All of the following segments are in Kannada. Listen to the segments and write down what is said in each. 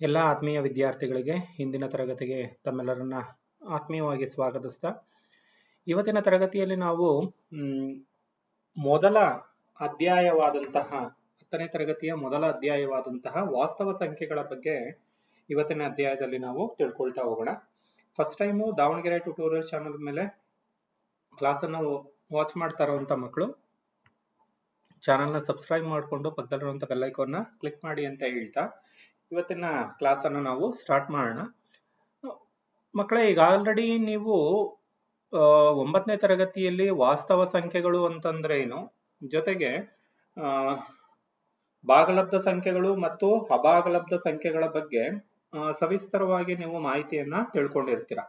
ಎಲ್ಲ ಆತ್ಮೀಯ ವಿದ್ಯಾರ್ಥಿಗಳಿಗೆ ಇಂದಿನ ತರಗತಿಗೆ ತಮ್ಮೆಲ್ಲರನ್ನ ಆತ್ಮೀಯವಾಗಿ ಸ್ವಾಗತಿಸ್ತಾ, ಇವತ್ತಿನ ತರಗತಿಯಲ್ಲಿ ನಾವು ಮೊದಲ ಅಧ್ಯಾಯವಾದಂತಹ, ಹತ್ತನೇ ತರಗತಿಯ ಮೊದಲ ಅಧ್ಯಾಯವಾದಂತಹ ವಾಸ್ತವ ಸಂಖ್ಯೆಗಳ ಬಗ್ಗೆ ಇವತ್ತಿನ ಅಧ್ಯಾಯದಲ್ಲಿ ನಾವು ತಿಳ್ಕೊಳ್ತಾ ಹೋಗೋಣ. First time Davanagere tutorial channel ಮೇಲೆ ಕ್ಲಾಸ್ ಅನ್ನು ವಾಚ್ ಮಾಡ್ತಾ ಇರುವಂತ ಮಕ್ಕಳು ಚಾನಲ್ನ ಸಬ್ಸ್ಕ್ರೈಬ್ ಮಾಡಿಕೊಂಡು ಪಕ್ಕದಲ್ಲಿರುವಂತ ಬೆಲ್ ಐಕಾನ್ನ ಕ್ಲಿಕ್ ಮಾಡಿ ಅಂತ ಹೇಳ್ತಾ ಇವತ್ತಿನ ಕ್ಲಾಸ್ ಅನ್ನು ನಾವು ಸ್ಟಾರ್ಟ್ ಮಾಡೋಣ. ಮಕ್ಕಳೇ, ಈಗ ಆಲ್ರೆಡಿ ನೀವು ಒಂಬತ್ತನೇ ತರಗತಿಯಲ್ಲಿ ವಾಸ್ತವ ಸಂಖ್ಯೆಗಳು ಅಂತಂದ್ರೆ ಏನು ಜೊತೆಗೆ ಭಾಗಲಬ್ಧ ಸಂಖ್ಯೆಗಳು ಮತ್ತು ಅಭಾಗಲಬ್ಧ ಸಂಖ್ಯೆಗಳ ಬಗ್ಗೆ ಸವಿಸ್ತರವಾಗಿ ನೀವು ಮಾಹಿತಿಯನ್ನ ತಿಳ್ಕೊಂಡಿರ್ತೀರ.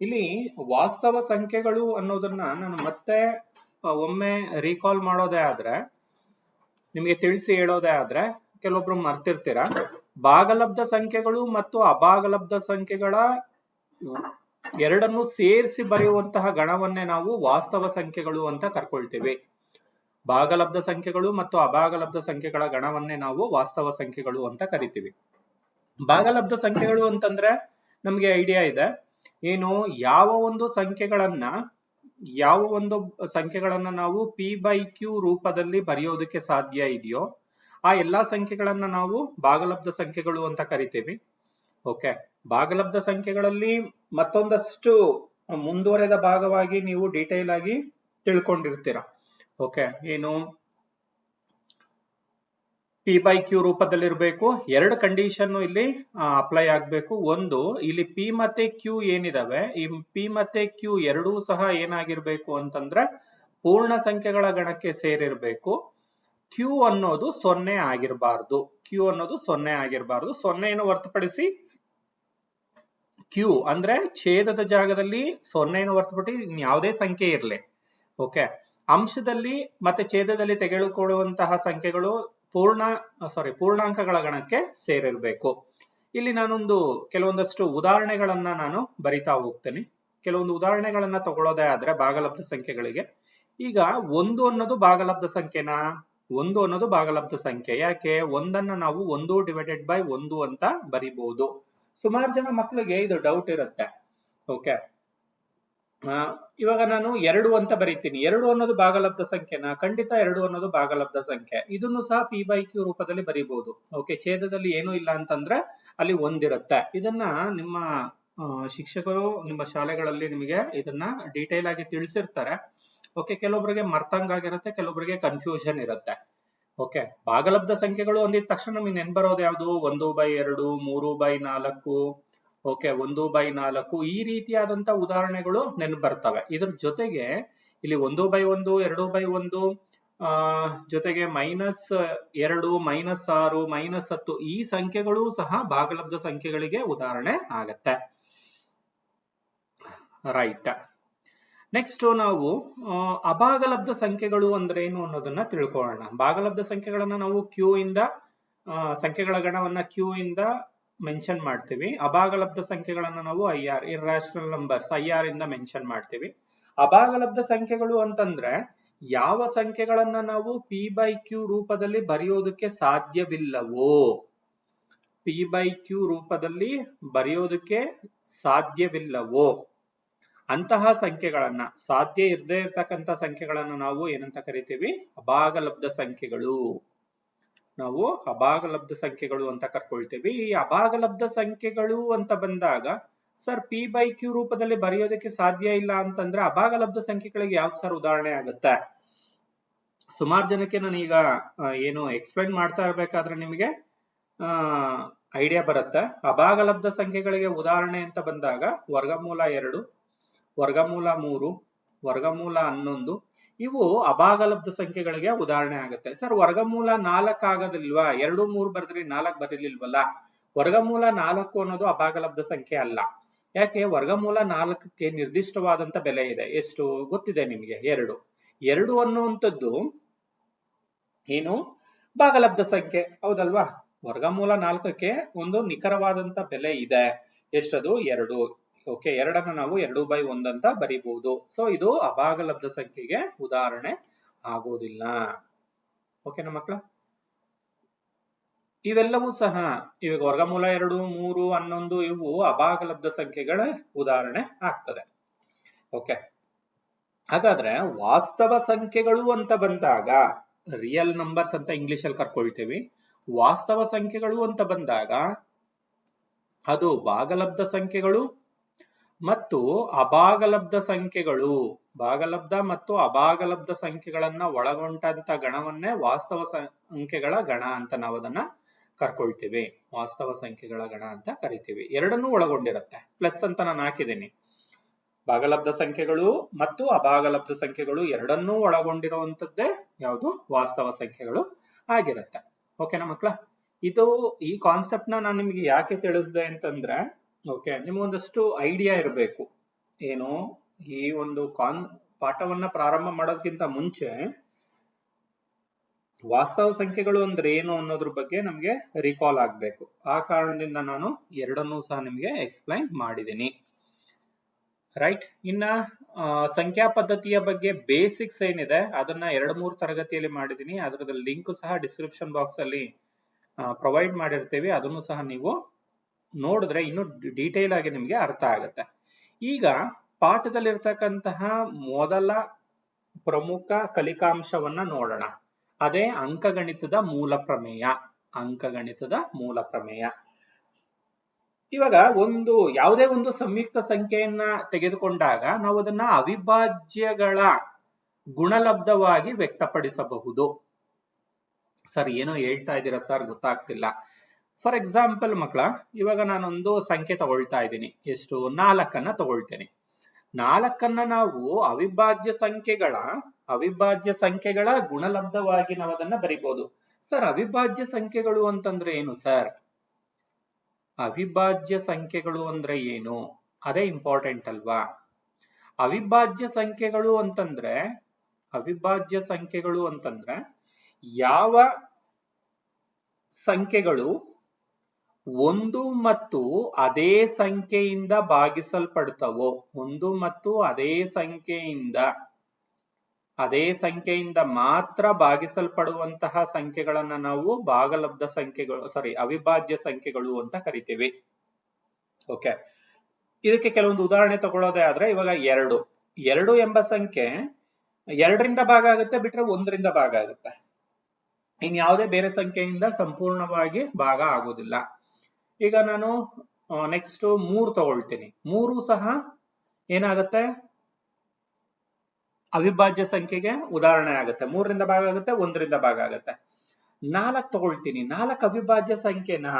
ಇಲ್ಲಿ ವಾಸ್ತವ ಸಂಖ್ಯೆಗಳು ಅನ್ನೋದನ್ನ ನಾನು ಮತ್ತೆ ಒಮ್ಮೆ ರೀಕಾಲ್ ಮಾಡೋದೇ ಆದ್ರೆ, ನಿಮಗೆ ತಿಳಿಸಿ ಹೇಳೋದೇ ಆದ್ರೆ, ಕೆಲವೊಬ್ರು ಮರ್ತಿರ್ತೀರ. ಭಾಗಲಬ್ಧ ಸಂಖ್ಯೆಗಳು ಮತ್ತು ಅಭಾಗಲಬ್ಧ ಸಂಖ್ಯೆಗಳ ಎರಡನ್ನು ಸೇರಿಸಿ ಬರೆಯುವಂತಹ ಗಣವನ್ನೇ ನಾವು ವಾಸ್ತವ ಸಂಖ್ಯೆಗಳು ಅಂತ ಕರ್ಕೊಳ್ತೇವೆ. ಭಾಗಲಬ್ಧ ಸಂಖ್ಯೆಗಳು ಮತ್ತು ಅಭಾಗಲಬ್ಧ ಸಂಖ್ಯೆಗಳ ಗಣವನ್ನೇ ನಾವು ವಾಸ್ತವ ಸಂಖ್ಯೆಗಳು ಅಂತ ಕರಿತೀವಿ. ಭಾಗಲಬ್ಧ ಸಂಖ್ಯೆಗಳು ಅಂತಂದ್ರೆ ನಮ್ಗೆ ಐಡಿಯಾ ಇದೆ. ಏನು ಯಾವ ಒಂದು ಸಂಖ್ಯೆಗಳನ್ನ, ಯಾವ ಒಂದು ಸಂಖ್ಯೆಗಳನ್ನ ನಾವು ಪಿ ಬೈ ಕ್ಯೂ ರೂಪದಲ್ಲಿ ಬರೆಯೋದಕ್ಕೆ ಸಾಧ್ಯ ಇದೆಯೋ ಆ ಎಲ್ಲಾ ಸಂಖ್ಯೆಗಳನ್ನ ನಾವು ಭಾಗಲಬ್ಧ ಸಂಖ್ಯೆಗಳು ಅಂತ ಕರಿತೀವಿ. ಓಕೆ ಭಾಗಲಬ್ಧ ಸಂಖ್ಯೆಗಳಲ್ಲಿ ಮತ್ತೊಂದಷ್ಟು ಮುಂದುವರೆದ ಭಾಗವಾಗಿ ನೀವು ಡೀಟೇಲ್ ಆಗಿ ತಿಳ್ಕೊಂಡಿರ್ತೀರ. ಓಕೆ ಏನು? ಪಿ ಬೈ ಕ್ಯೂ ರೂಪದಲ್ಲಿರ್ಬೇಕು. ಎರಡು ಕಂಡೀಷನ್ ಇಲ್ಲಿ ಅಪ್ಲೈ ಆಗಬೇಕು. ಒಂದು, ಇಲ್ಲಿ ಪಿ ಮತ್ತೆ ಕ್ಯೂ ಏನಿದಾವೆ? ಈ ಪಿ ಮತ್ತೆ ಕ್ಯೂ ಎರಡೂ ಸಹ ಏನಾಗಿರ್ಬೇಕು ಅಂತಂದ್ರೆ ಪೂರ್ಣ ಸಂಖ್ಯೆಗಳ ಗಣಕ್ಕೆ ಸೇರಿರ್ಬೇಕು. ಕ್ಯೂ ಅನ್ನೋದು ಸೊನ್ನೆ ಆಗಿರಬಾರ್ದು. ಕ್ಯೂ ಅನ್ನೋದು ಸೊನ್ನೆ ಆಗಿರಬಾರ್ದು. ಸೊನ್ನೆಯನ್ನು ಹೊರತುಪಡಿಸಿ ಕ್ಯೂ ಅಂದ್ರೆ ಛೇದದ ಜಾಗದಲ್ಲಿ ಸೊನ್ನೆಯನ್ನು ಹೊರತುಪಡಿಸಿ ಯಾವುದೇ ಸಂಖ್ಯೆ ಇರಲಿ. ಓಕೆ ಅಂಶದಲ್ಲಿ ಮತ್ತೆ ಛೇದದಲ್ಲಿ ತೆಗೆದುಕೊಳ್ಳುವಂತಹ ಸಂಖ್ಯೆಗಳು ಪೂರ್ಣ ಸಾರಿ ಪೂರ್ಣಾಂಕಗಳ ಗಣಕ್ಕೆ ಸೇರಿರಬೇಕು. ಇಲ್ಲಿ ನಾನೊಂದು ಕೆಲವೊಂದಷ್ಟು ಉದಾಹರಣೆಗಳನ್ನ ನಾನು ಬರಿತಾ ಹೋಗ್ತೇನೆ. ಕೆಲವೊಂದು ಉದಾಹರಣೆಗಳನ್ನ ತಗೊಳ್ಳೋದೇ ಆದ್ರೆ ಭಾಗಲಬ್ಧ ಸಂಖ್ಯೆಗಳಿಗೆ. ಈಗ ಒಂದು ಅನ್ನೋದು ಭಾಗಲಬ್ಧ ಸಂಖ್ಯೆನಾ? ಒಂದು ಅನ್ನೋದು ಭಾಗಲಬ್ಧ ಸಂಖ್ಯೆ. ಯಾಕೆ? ಒಂದನ್ನ ನಾವು ಒಂದು ಡಿವೈಡೆಡ್ ಬೈ ಒಂದು ಅಂತ ಬರಿಬಹುದು ಸುಮಾರು ಜನ ಮಕ್ಕಳಿಗೆ ಇದು ಡೌಟ್ ಇರುತ್ತೆ. ಓಕೆ ಇವಾಗ ನಾನು ಎರಡು ಅಂತ ಬರೀತೀನಿ. ಎರಡು ಅನ್ನೋದು ಭಾಗಲಬ್ಧ ಸಂಖ್ಯೆನಾ? ಖಂಡಿತ ಎರಡು ಅನ್ನೋದು ಭಾಗಲಬ್ಧ ಸಂಖ್ಯೆ. ಇದನ್ನು ಸಹ ಪಿ ಬೈ ಕ್ಯೂ ರೂಪದಲ್ಲಿ ಬರೀಬಹುದು ಓಕೆ ಛೇದದಲ್ಲಿ ಏನೂ ಇಲ್ಲ ಅಂತಂದ್ರೆ ಅಲ್ಲಿ ಒಂದಿರುತ್ತೆ. ಇದನ್ನ ನಿಮ್ಮ ಶಿಕ್ಷಕರು ನಿಮ್ಮ ಶಾಲೆಗಳಲ್ಲಿ ನಿಮಗೆ ಇದನ್ನ ಡೀಟೇಲ್ ಆಗಿ ತಿಳಿಸಿರ್ತಾರೆ. ಓಕೆ ಕೆಲವೊಬ್ಬರಿಗೆ ಮರ್ತಂಗಾಗಿರುತ್ತೆ ಕೆಲವೊಬ್ಬರಿಗೆ ಕನ್ಫ್ಯೂಷನ್ ಇರುತ್ತೆ. ಓಕೆ ಭಾಗಲಬ್ಧ ಸಂಖ್ಯೆಗಳು ಅಂದಿದ ತಕ್ಷಣ ನಮಗೆ ನೆನ್ ಬರೋದು ಯಾವುದು? ಒಂದು ಬೈ ಎರಡು, ಮೂರು ಬೈ ನಾಲ್ಕು. ಓಕೆ ಒಂದು ಬೈ ನಾಲ್ಕು. ಈ ರೀತಿಯಾದಂತ ಉದಾಹರಣೆಗಳು ನೆನ್ ಬರ್ತವೆ ಇದ್ರ ಜೊತೆಗೆ ಇಲ್ಲಿ ಒಂದು ಬೈ ಒಂದು, ಎರಡು ಬೈ ಒಂದು, ಆ, ಜೊತೆಗೆ ಮೈನಸ್ ಎರಡು, ಮೈನಸ್ ಆರು, ಮೈನಸ್ ಹತ್ತು. ಈ ಸಂಖ್ಯೆಗಳು ಸಹ ಭಾಗಲಬ್ಧ ಸಂಖ್ಯೆಗಳಿಗೆ ಉದಾಹರಣೆ ಆಗತ್ತೆ. ರೈಟ್ ನೆಕ್ಸ್ಟ್ ನಾವು ಅಭಾಗಲಬ್ಧ ಸಂಖ್ಯೆಗಳು ಅಂದ್ರೆ ಏನು ಅನ್ನೋದನ್ನ ತಿಳ್ಕೊಳ್ಳೋಣ. ಭಾಗಲಬ್ಧ ಸಂಖ್ಯೆಗಳನ್ನ ನಾವು ಕ್ಯೂ ಇಂದ ಸಂಖ್ಯೆಗಳ ಗಣವನ್ನ ಕ್ಯೂ ಇಂದ ಮೆನ್ಷನ್ ಮಾಡ್ತೀವಿ. ಅಭಾಗಲಬ್ಧ ಸಂಖ್ಯೆಗಳನ್ನ ನಾವು I R irrational numbers I R ಇಂದ ಮೆನ್ಷನ್ ಮಾಡ್ತೀವಿ. ಅಭಾಗಲಬ್ಧ ಸಂಖ್ಯೆಗಳು ಅಂತಂದ್ರೆ, ಯಾವ ಸಂಖ್ಯೆಗಳನ್ನ ನಾವು ಪಿ ಬೈ ಕ್ಯೂ ರೂಪದಲ್ಲಿ ಬರೆಯೋದಕ್ಕೆ ಸಾಧ್ಯವಿಲ್ಲವೋ? ಪಿ ಬೈ ಕ್ಯೂ ರೂಪದಲ್ಲಿ ಬರೆಯೋದಕ್ಕೆ ಸಾಧ್ಯವಿಲ್ಲವೋ? ಅಂತಹ ಸಂಖ್ಯೆಗಳನ್ನ, ಸಾಧ್ಯ ಇರದೇ ಇರತಕ್ಕಂತ ಸಂಖ್ಯೆಗಳನ್ನ ನಾವು ಏನಂತ ಕರಿತೀವಿ? ಅಭಾಗಲಬ್ಧ ಸಂಖ್ಯೆಗಳು. ನಾವು ಅಭಾಗಲಬ್ಧ ಸಂಖ್ಯೆಗಳು ಅಂತ ಕರ್ಕೊಳ್ತೀವಿ. ಈ ಅಭಾಗಲಬ್ಧ ಸಂಖ್ಯೆಗಳು ಅಂತ ಬಂದಾಗ, ಸರ್ ಪಿ ಬೈ ಕ್ಯೂ ರೂಪದಲ್ಲಿ ಬರೆಯೋದಕ್ಕೆ ಸಾಧ್ಯ ಇಲ್ಲ ಅಂತಂದ್ರೆ ಅಭಾಗಲಬ್ಧ ಸಂಖ್ಯೆಗಳಿಗೆ ಯಾವ್ದು ಸರ್ ಉದಾಹರಣೆ ಆಗುತ್ತೆ? ಸುಮಾರು ಜನಕ್ಕೆ ನಾನು ಈಗ ಏನು ಎಕ್ಸ್ಪ್ಲೈನ್ ಮಾಡ್ತಾ ಇರ್ಬೇಕಾದ್ರೆ ನಿಮಗೆ ಐಡಿಯಾ ಬರುತ್ತೆ. ಅಭಾಗಲಬ್ಧ ಸಂಖ್ಯೆಗಳಿಗೆ ಉದಾಹರಣೆ ಅಂತ ಬಂದಾಗ, ವರ್ಗಮೂಲ ಎರಡು ವರ್ಗಮೂಲ ಮೂರು, ವರ್ಗಮೂಲ ಹನ್ನೊಂದು, ಇವು ಅಭಾಗಲಬ್ಧ ಸಂಖ್ಯೆಗಳಿಗೆ ಉದಾಹರಣೆ ಆಗುತ್ತೆ. ಸರ್, ವರ್ಗಮೂಲ ನಾಲ್ಕು ಆಗೋದಿಲ್ವಾ? ಎರಡು, ಮೂರು ಬರೆದ್ರಿ ನಾಲ್ಕು ಬರಲಿಲ್ವಲ್ಲ? ವರ್ಗಮೂಲ ನಾಲ್ಕು ಅನ್ನೋದು ಅಭಾಗಲಬ್ಧ ಸಂಖ್ಯೆ ಅಲ್ಲ. ಯಾಕೆ? ವರ್ಗಮೂಲ ನಾಲ್ಕಕ್ಕೆ ನಿರ್ದಿಷ್ಟವಾದಂತ ಬೆಲೆ ಇದೆ. ಎಷ್ಟು? ಗೊತ್ತಿದೆ ನಿಮಗೆ? ಎರಡು. ಎರಡು ಅನ್ನುವಂಥದ್ದು ಏನು? ಭಾಗಲಬ್ಧ ಸಂಖ್ಯೆ. ಹೌದಲ್ವಾ? ವರ್ಗಮೂಲ ನಾಲ್ಕಕ್ಕೆ ಒಂದು ನಿಖರವಾದಂತ ಬೆಲೆ ಇದೆ. ಎಷ್ಟದು? ಎರಡು. ಓಕೆ ಎರಡನ್ನ ನಾವು ಎರಡು ಬೈ ಒಂದಂತ ಬರಿಬಹುದು. ಸೊ ಇದು ಅಭಾಗಲಬ್ಧ ಸಂಖ್ಯೆಗೆ ಉದಾಹರಣೆ ಆಗೋದಿಲ್ಲ. ಓಕೆನಾ ಮಕ್ಕಳ ಇವೆಲ್ಲವೂ ಸಹ, ಇವಾಗ ವರ್ಗಮೂಲ ಎರಡು, ಮೂರು, ಹನ್ನೊಂದು, ಇವು ಅಭಾಗಲಬ್ಧ ಸಂಖ್ಯೆಗಳ ಉದಾಹರಣೆ ಆಗ್ತದೆ. ಓಕೆ ಹಾಗಾದ್ರೆ ವಾಸ್ತವ ಸಂಖ್ಯೆಗಳು ಅಂತ ಬಂದಾಗ ರಿಯಲ್ ನಂಬರ್ಸ್ ಅಂತ ಇಂಗ್ಲಿಷ್ ಅಲ್ಲಿ ಕರ್ಕೊಳ್ತೀವಿ. ವಾಸ್ತವ ಸಂಖ್ಯೆಗಳು ಅಂತ ಬಂದಾಗ, ಅದು ಭಾಗಲಬ್ಧ ಸಂಖ್ಯೆಗಳು ಮತ್ತು ಅಭಾಗಲಬ್ಧ ಸಂಖ್ಯೆಗಳು. ಭಾಗಲಬ್ಧ ಮತ್ತು ಅಭಾಗಲಬ್ಧ ಸಂಖ್ಯೆಗಳನ್ನ ಒಳಗೊಂಡಂತ ಗಣವನ್ನೇ ವಾಸ್ತವ ಸಂಖ್ಯೆಗಳ ಗಣ ಅಂತ ನಾವು ಅದನ್ನ ಕರ್ಕೊಳ್ತೀವಿ. ವಾಸ್ತವ ಸಂಖ್ಯೆಗಳ ಗಣ ಅಂತ ಕರಿತೀವಿ. ಎರಡನ್ನೂ ಒಳಗೊಂಡಿರುತ್ತೆ. ಪ್ಲಸ್ ಅಂತ ನಾನು ಹಾಕಿದ್ದೀನಿ. ಭಾಗಲಬ್ಧ ಸಂಖ್ಯೆಗಳು ಮತ್ತು ಅಭಾಗಲಬ್ಧ ಸಂಖ್ಯೆಗಳು ಎರಡನ್ನೂ ಒಳಗೊಂಡಿರುವಂತದ್ದೇ ಯಾವುದು? ವಾಸ್ತವ ಸಂಖ್ಯೆಗಳು ಆಗಿರುತ್ತೆ. ಓಕೆನಾ ಮಕ್ಕಳ ಇದು ಈ ಕಾನ್ಸೆಪ್ಟ್ನ ನಾನು ನಿಮ್ಗೆ ಯಾಕೆ ತಿಳಿಸ್ದೆ ಅಂತಂದ್ರೆ ಓಕೆ ನಿಮಗೊಂದಷ್ಟು ಐಡಿಯಾ ಇರಬೇಕು. ಏನು, ಈ ಒಂದು ಕಾನ್ ಪಾಠವನ್ನ ಪ್ರಾರಂಭ ಮಾಡೋದಕ್ಕಿಂತ ಮುಂಚೆ ವಾಸ್ತವ ಸಂಖ್ಯೆಗಳು ಅಂದ್ರೆ ಏನು ಅನ್ನೋದ್ರ ಬಗ್ಗೆ ನಮಗೆ ರಿಕಾಲ್ ಆಗ್ಬೇಕು. ಆ ಕಾರಣದಿಂದ ನಾನು ಎರಡನ್ನೂ ಸಹ ನಿಮಗೆ ಎಕ್ಸ್ಪ್ಲೈನ್ ಮಾಡಿದ್ದೀನಿ ರೈಟ್ ಇನ್ನ ಸಂಖ್ಯಾ ಪದ್ಧತಿಯ ಬಗ್ಗೆ ಬೇಸಿಕ್ಸ್ ಏನಿದೆ, ಅದನ್ನ ಎರಡು ಮೂರು ತರಗತಿಯಲ್ಲಿ ಮಾಡಿದ್ದೀನಿ ಅದರದ ಲಿಂಕ್ ಸಹ ಡಿಸ್ಕ್ರಿಪ್ಷನ್ ಬಾಕ್ಸ್ ಅಲ್ಲಿ ಪ್ರೊವೈಡ್ ಮಾಡಿರ್ತೀವಿ. ಅದನ್ನು ಸಹ ನೀವು ನೋಡಿದ್ರೆ ಇನ್ನು ಡೀಟೇಲ್ ಆಗಿ ನಿಮಗೆ ಅರ್ಥ ಆಗುತ್ತೆ. ಈಗ ಪಾಠದಲ್ಲಿರ್ತಕ್ಕಂತಹ ಮೊದಲ ಪ್ರಮುಖ ಕಲಿಕಾಂಶವನ್ನ ನೋಡೋಣ. ಅದೇ ಅಂಕಗಣಿತದ ಮೂಲ ಪ್ರಮೇಯ. ಅಂಕಗಣಿತದ ಮೂಲ ಪ್ರಮೇಯ. ಇವಾಗ ಒಂದು, ಯಾವುದೇ ಒಂದು ಸಂಯುಕ್ತ ಸಂಖ್ಯೆಯನ್ನ ತೆಗೆದುಕೊಂಡಾಗ ನಾವು ಅದನ್ನ ಅವಿಭಾಜ್ಯಗಳ ಗುಣಲಬ್ಧವಾಗಿ ವ್ಯಕ್ತಪಡಿಸಬಹುದು. ಸರ್, ಏನೋ ಹೇಳ್ತಾ ಇದ್ದೀರಾ ಸರ್? ಗೊತ್ತಾಗ್ತಿಲ್ಲ. ಫಾರ್ ಎಕ್ಸಾಂಪಲ್ ಮಕ್ಕಳ, ಇವಾಗ ನಾನೊಂದು ಸಂಖ್ಯೆ ತಗೊಳ್ತಾ ಇದ್ದೀನಿ. ಎಷ್ಟು? ನಾಲ್ಕನ್ನ ತಗೊಳ್ತೇನೆ. ನಾಲ್ಕನ್ನ ನಾವು ಅವಿಭಾಜ್ಯ ಸಂಖ್ಯೆಗಳ ಅವಿಭಾಜ್ಯ ಸಂಖ್ಯೆಗಳ ಗುಣಲಬ್ಧವಾಗಿ ನಾವು ಅದನ್ನ ಬರಿಬಹುದು ಸರ್, ಅವಿಭಾಜ್ಯ ಸಂಖ್ಯೆಗಳು ಅಂತಂದ್ರೆ ಏನು ಸರ್? ಅವಿಭಾಜ್ಯ ಸಂಖ್ಯೆಗಳು ಅಂದ್ರೆ ಏನು? ಅದೇ ಇಂಪಾರ್ಟೆಂಟ್ ಅಲ್ವಾ? ಅವಿಭಾಜ್ಯ ಸಂಖ್ಯೆಗಳು ಅಂತಂದ್ರೆ, ಅವಿಭಾಜ್ಯ ಸಂಖ್ಯೆಗಳು ಅಂತಂದ್ರೆ ಯಾವ ಸಂಖ್ಯೆಗಳು ಒಂದು ಮತ್ತು ಅದೇ ಸಂಖ್ಯೆಯಿಂದ ಭಾಗಿಸಲ್ಪಡ್ತವೋ? ಒಂದು ಮತ್ತು ಅದೇ ಸಂಖ್ಯೆಯಿಂದ ಅದೇ ಸಂಖ್ಯೆಯಿಂದ ಮಾತ್ರ ಭಾಗಿಸಲ್ಪಡುವಂತಹ ಸಂಖ್ಯೆಗಳನ್ನ ನಾವು ಭಾಗಲಬ್ಧ ಸಂಖ್ಯೆಗಳು ಸಾರಿ ಅವಿಭಾಜ್ಯ ಸಂಖ್ಯೆಗಳು ಅಂತ ಕರಿತೀವಿ. ಓಕೆ ಇದಕ್ಕೆ ಕೆಲವೊಂದು ಉದಾಹರಣೆ ತಗೊಳ್ಳೋದೇ ಆದ್ರೆ ಇವಾಗ ಎರಡು. ಎರಡು ಎಂಬ ಸಂಖ್ಯೆ ಎರಡರಿಂದ ಭಾಗ ಆಗುತ್ತೆ, ಬಿಟ್ರೆ ಒಂದರಿಂದ ಭಾಗ ಆಗುತ್ತೆ. ಇನ್ ಯಾವುದೇ ಬೇರೆ ಸಂಖ್ಯೆಯಿಂದ ಸಂಪೂರ್ಣವಾಗಿ ಭಾಗ ಆಗೋದಿಲ್ಲ. ಈಗ ನಾನು ನೆಕ್ಸ್ಟ್ ಮೂರು ತಗೊಳ್ತೀನಿ. ಮೂರು ಸಹ ಏನಾಗುತ್ತೆ? ಅವಿಭಾಜ್ಯ ಸಂಖ್ಯೆಗೆ ಉದಾಹರಣೆ ಆಗುತ್ತೆ. ಮೂರರಿಂದ ಭಾಗ ಆಗುತ್ತೆ, ಒಂದರಿಂದ ಭಾಗ ಆಗುತ್ತೆ. ನಾಲ್ಕು ತಗೊಳ್ತೀನಿ. ನಾಲ್ಕು ಅವಿಭಾಜ್ಯ ಸಂಖ್ಯೆನಾ?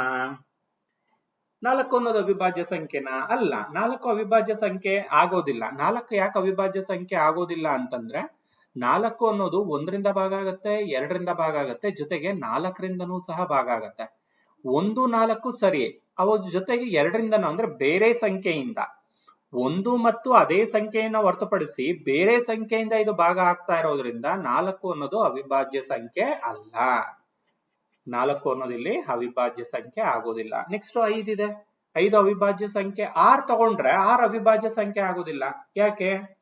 ನಾಲ್ಕು ಅನ್ನೋದು ಅವಿಭಾಜ್ಯ ಸಂಖ್ಯೆನಾ? ಅಲ್ಲ, ನಾಲ್ಕು ಅವಿಭಾಜ್ಯ ಸಂಖ್ಯೆ ಆಗೋದಿಲ್ಲ. ನಾಲ್ಕು ಯಾಕೆ ಅವಿಭಾಜ್ಯ ಸಂಖ್ಯೆ ಆಗೋದಿಲ್ಲ ಅಂತಂದ್ರೆ, ನಾಲ್ಕು ಅನ್ನೋದು ಒಂದರಿಂದ ಭಾಗ ಆಗುತ್ತೆ, ಎರಡರಿಂದ ಭಾಗ ಆಗುತ್ತೆ, ಜೊತೆಗೆ ನಾಲ್ಕರಿಂದನೂ ಸಹ ಭಾಗ ಆಗುತ್ತೆ. ಒಂದು ನಾಲ್ಕು ಸರಿ. ಅವ ಜೊತೆಗೆ ಎರಡರಿಂದನೂ ಅಂದ್ರೆ ಬೇರೆ ಸಂಖ್ಯೆಯಿಂದ. ಒಂದು ಮತ್ತು ಅದೇ ಸಂಖ್ಯೆಯನ್ನ ಹೊರತುಪಡಿಸಿ ಬೇರೆ ಸಂಖ್ಯೆಯಿಂದ ಇದು ಭಾಗ ಆಗ್ತಾ ಇರೋದ್ರಿಂದ ನಾಲ್ಕು ಅನ್ನೋದು ಅವಿಭಾಜ್ಯ ಸಂಖ್ಯೆ ಅಲ್ಲ. ನಾಲ್ಕು ಅನ್ನೋದು ಇಲ್ಲಿ ಅವಿಭಾಜ್ಯ ಸಂಖ್ಯೆ ಆಗೋದಿಲ್ಲ. ನೆಕ್ಸ್ಟ್ ಐದಿದೆ ಐದು ಅವಿಭಾಜ್ಯ ಸಂಖ್ಯೆ. ಆರ್ ತಗೊಂಡ್ರೆ ಆರ್ ಅವಿಭಾಜ್ಯ ಸಂಖ್ಯೆ ಆಗೋದಿಲ್ಲ. ಯಾಕೆ?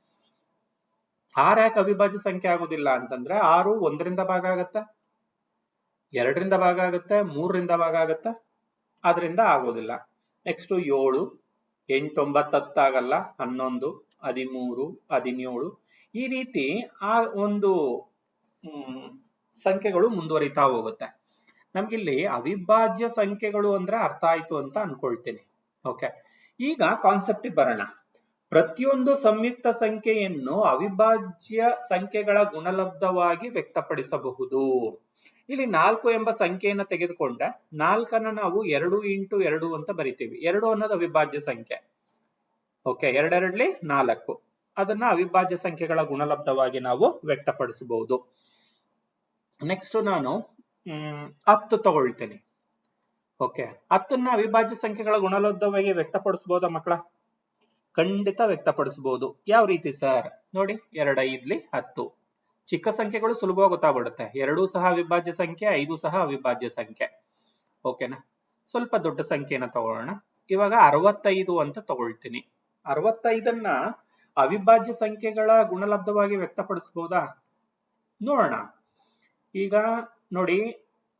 ಆರ್ ಯಾಕೆ ಅವಿಭಾಜ್ಯ ಸಂಖ್ಯೆ ಆಗೋದಿಲ್ಲ ಅಂತಂದ್ರೆ ಆರು ಒಂದರಿಂದ ಭಾಗ ಆಗತ್ತೆ? ಎರಡರಿಂದ ಭಾಗ ಆಗುತ್ತೆ, ಮೂರರಿಂದ ಭಾಗ ಆಗುತ್ತೆ. ಅದರಿಂದ ಆಗೋದಿಲ್ಲ. ನೆಕ್ಸ್ಟ್ ಏಳು ಎಂಟೊಂಬತ್ತು ಹತ್ತಾಗಲ್ಲ ಹನ್ನೊಂದು, ಹದಿಮೂರು, ಹದಿನೇಳು. ಈ ರೀತಿ ಆ ಒಂದು ಸಂಖ್ಯೆಗಳು ಮುಂದುವರಿತಾ ಹೋಗುತ್ತೆ. ನಮ್ಗಿಲ್ಲಿ ಅವಿಭಾಜ್ಯ ಸಂಖ್ಯೆಗಳು ಅಂದ್ರೆ ಅರ್ಥ ಆಯ್ತು ಅಂತ ಅನ್ಕೊಳ್ತೀನಿ. ಓಕೆ ಈಗ ಕಾನ್ಸೆಪ್ಟ್ ಬರೋಣ. ಪ್ರತಿಯೊಂದು ಸಂಯುಕ್ತ ಸಂಖ್ಯೆಯನ್ನು ಅವಿಭಾಜ್ಯ ಸಂಖ್ಯೆಗಳ ಗುಣಲಬ್ಧವಾಗಿ ವ್ಯಕ್ತಪಡಿಸಬಹುದು. ಇಲ್ಲಿ ನಾಲ್ಕು ಎಂಬ ಸಂಖ್ಯೆಯನ್ನ ತೆಗೆದುಕೊಂಡ ನಾಲ್ಕನ್ನ ನಾವು ಎರಡು ಇಂಟು ಎರಡು ಅಂತ ಬರಿತೀವಿ. ಎರಡು ಅನ್ನೋದು ಅವಿಭಾಜ್ಯ ಸಂಖ್ಯೆ. ಓಕೆ ಎರಡೆರಡ್ಲಿ ನಾಲ್ಕು. ಅದನ್ನ ಅವಿಭಾಜ್ಯ ಸಂಖ್ಯೆಗಳ ಗುಣಲಬ್ಧವಾಗಿ ನಾವು ವ್ಯಕ್ತಪಡಿಸಬಹುದು. ನೆಕ್ಸ್ಟ್ ನಾನು ಹತ್ತು ತಗೊಳ್ತೇನೆ. ಓಕೆ ಹತ್ತನ್ನ ಅವಿಭಾಜ್ಯ ಸಂಖ್ಯೆಗಳ ಗುಣಲಬ್ಧವಾಗಿ ವ್ಯಕ್ತಪಡಿಸಬಹುದಾ ಮಕ್ಕಳ? ಖಂಡಿತ ವ್ಯಕ್ತಪಡಿಸಬಹುದು. ಯಾವ ರೀತಿ ಸರ್? ನೋಡಿ, ಎರಡೈದ್ಲಿ ಹತ್ತು. ಚಿಕ್ಕ ಸಂಖ್ಯೆಗಳು ಸುಲಭವಾಗಿ ಗೊತ್ತಾಗ್ಬಿಡುತ್ತೆ. ಎರಡು ಸಹ ಅವಿಭಾಜ್ಯ ಸಂಖ್ಯೆ, ಐದು ಸಹ ಅವಿಭಾಜ್ಯ ಸಂಖ್ಯೆ. ಓಕೆನಾ ಸ್ವಲ್ಪ ದೊಡ್ಡ ಸಂಖ್ಯೆನ ತಗೊಳ್ಳೋಣ. ಇವಾಗ ಅರವತ್ತೈದು ಅಂತ ತಗೊಳ್ತೀನಿ. ಅರವತ್ತೈದನ್ನ ಅವಿಭಾಜ್ಯ ಸಂಖ್ಯೆಗಳ ಗುಣಲಬ್ಧವಾಗಿ ವ್ಯಕ್ತಪಡಿಸಬಹುದಾ ನೋಡೋಣ. ಈಗ ನೋಡಿ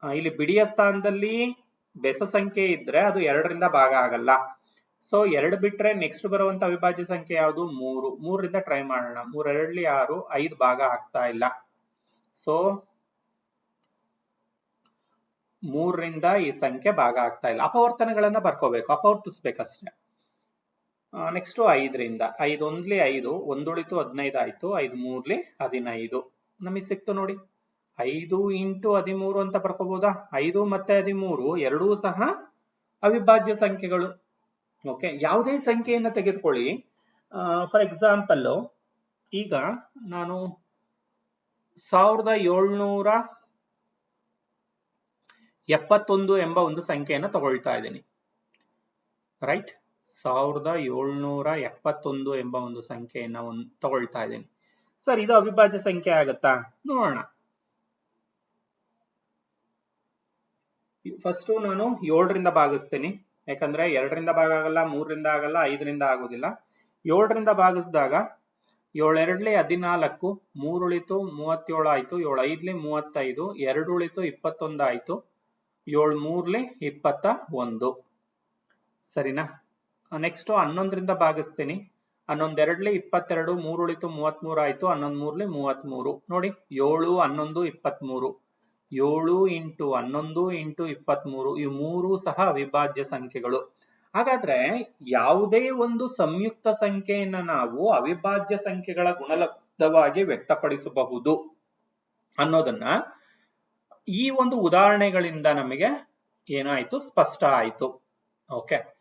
ಇಲ್ಲಿ ಬಿಡಿಯ ಸ್ಥಾನದಲ್ಲಿ ಬೆಸ ಸಂಖ್ಯೆ ಇದ್ರೆ ಅದು ಎರಡರಿಂದ ಭಾಗ ಆಗಲ್ಲ. ಸೊ ಎರಡು ಬಿಟ್ರೆ ನೆಕ್ಸ್ಟ್ ಬರುವಂತ ಅವಿಭಾಜ್ಯ ಸಂಖ್ಯೆ ಯಾವುದು? ಮೂರು. ಮೂರರಿಂದ ಟ್ರೈ ಮಾಡೋಣ. ಮೂರ್ ಎರಡ್ಲಿ ಆರು, ಐದು ಭಾಗ ಆಗ್ತಾ ಇಲ್ಲ. ಸೊ ಮೂರರಿಂದ ಈ ಸಂಖ್ಯೆ ಭಾಗ ಆಗ್ತಾ ಇಲ್ಲ. ಅಪವರ್ತನಗಳನ್ನ ಬರ್ಕೋಬೇಕು. ಅಪವರ್ತಿಸ್ಬೇಕಷ್ಟೇ. ನೆಕ್ಸ್ಟ್ ಐದರಿಂದ. ಐದು ಒಂದ್ಲಿ ಐದು, ಒಂದುಳಿತು ಹದಿನೈದು ಆಯ್ತು. ಐದು ಮೂರ್ಲಿ ಹದಿನೈದು. ನಮಗೆ ಸಿಕ್ತು ನೋಡಿ. ಐದು ಇಂಟು ಹದಿಮೂರು ಅಂತ ಬರ್ಕೋಬಹುದಾ ಐದು ಮತ್ತೆ ಹದಿಮೂರು, ಎರಡೂ ಸಹ ಅವಿಭಾಜ್ಯ ಸಂಖ್ಯೆಗಳು. ಓಕೆ ಯಾವುದೇ ಸಂಖ್ಯೆಯನ್ನು ತೆಗೆದುಕೊಳ್ಳಿ. ಫಾರ್ ಎಕ್ಸಾಂಪಲ್ ಈಗ ನಾನು ಸಾವಿರದ ಏಳ್ನೂರ ಎಪ್ಪತ್ತೊಂದು ಎಂಬ ಒಂದು ಸಂಖ್ಯೆಯನ್ನು ತಗೊಳ್ತಾ ಇದ್ದೀನಿ. ರೈಟ್ ಸಾವಿರದ ಏಳ್ನೂರ ಎಪ್ಪತ್ತೊಂದು ಎಂಬ ಒಂದು ಸಂಖ್ಯೆಯನ್ನ ಒಂದು ತಗೊಳ್ತಾ ಇದ್ದೀನಿ. ಸರ್, ಇದು ಅವಿಭಾಜ್ಯ ಸಂಖ್ಯೆ ಆಗತ್ತಾ? ನೋಡೋಣ. ಫಸ್ಟ್ ನಾನು ಏಳರಿಂದ ಭಾಗಿಸ್ತೀನಿ. ಯಾಕಂದ್ರೆ ಎರಡರಿಂದ ಭಾಗ ಆಗಲ್ಲ, ಮೂರರಿಂದ ಆಗಲ್ಲ, ಐದರಿಂದ ಆಗೋದಿಲ್ಲ. ಏಳರಿಂದ ಭಾಗಿಸಿದಾಗ ಏಳೆರಡ್ಲಿ ಹದಿನಾಲ್ಕು, ಮೂರುಳಿತು ಮೂವತ್ತೇಳು ಆಯ್ತು ಏಳು ಐದ್ಲಿ ಮೂವತ್ತೈದು ಎರಡು ಉಳಿತು ಇಪ್ಪತ್ತೊಂದು. ಆಯ್ತು ಏಳು ಮೂರ್ಲಿ ಇಪ್ಪತ್ತ ಒಂದು ಸರಿನಾ? ನೆಕ್ಸ್ಟ್ ಹನ್ನೊಂದರಿಂದ ಭಾಗಿಸ್ತೀನಿ. ಹನ್ನೊಂದೆರಡ್ಲಿ ಇಪ್ಪತ್ತೆರಡು ಮೂರು ಉಳಿತು ಮೂವತ್ಮೂರು ಆಯ್ತು ಹನ್ನೊಂದ್ ಮೂರ್ಲಿ ಮೂವತ್ಮೂರು. ನೋಡಿ, ಏಳು, ಹನ್ನೊಂದು, ಇಪ್ಪತ್ಮೂರು. ಏಳು ಇಂಟು ಹನ್ನೊಂದು ಇಂಟು ಇಪ್ಪತ್ಮೂರು ಈ ಮೂರು ಸಹ ಅವಿಭಾಜ್ಯ ಸಂಖ್ಯೆಗಳು. ಹಾಗಾದ್ರೆ ಯಾವುದೇ ಒಂದು ಸಂಯುಕ್ತ ಸಂಖ್ಯೆಯನ್ನ ನಾವು ಅವಿಭಾಜ್ಯ ಸಂಖ್ಯೆಗಳ ಗುಣಲಬ್ಧವಾಗಿ ವ್ಯಕ್ತಪಡಿಸಬಹುದು. ಅನ್ನೋದನ್ನ ಈ ಒಂದು ಉದಾಹರಣೆಗಳಿಂದ ನಮಗೆ ಏನಾಯ್ತು? ಸ್ಪಷ್ಟ ಆಯ್ತು. ಓಕೆ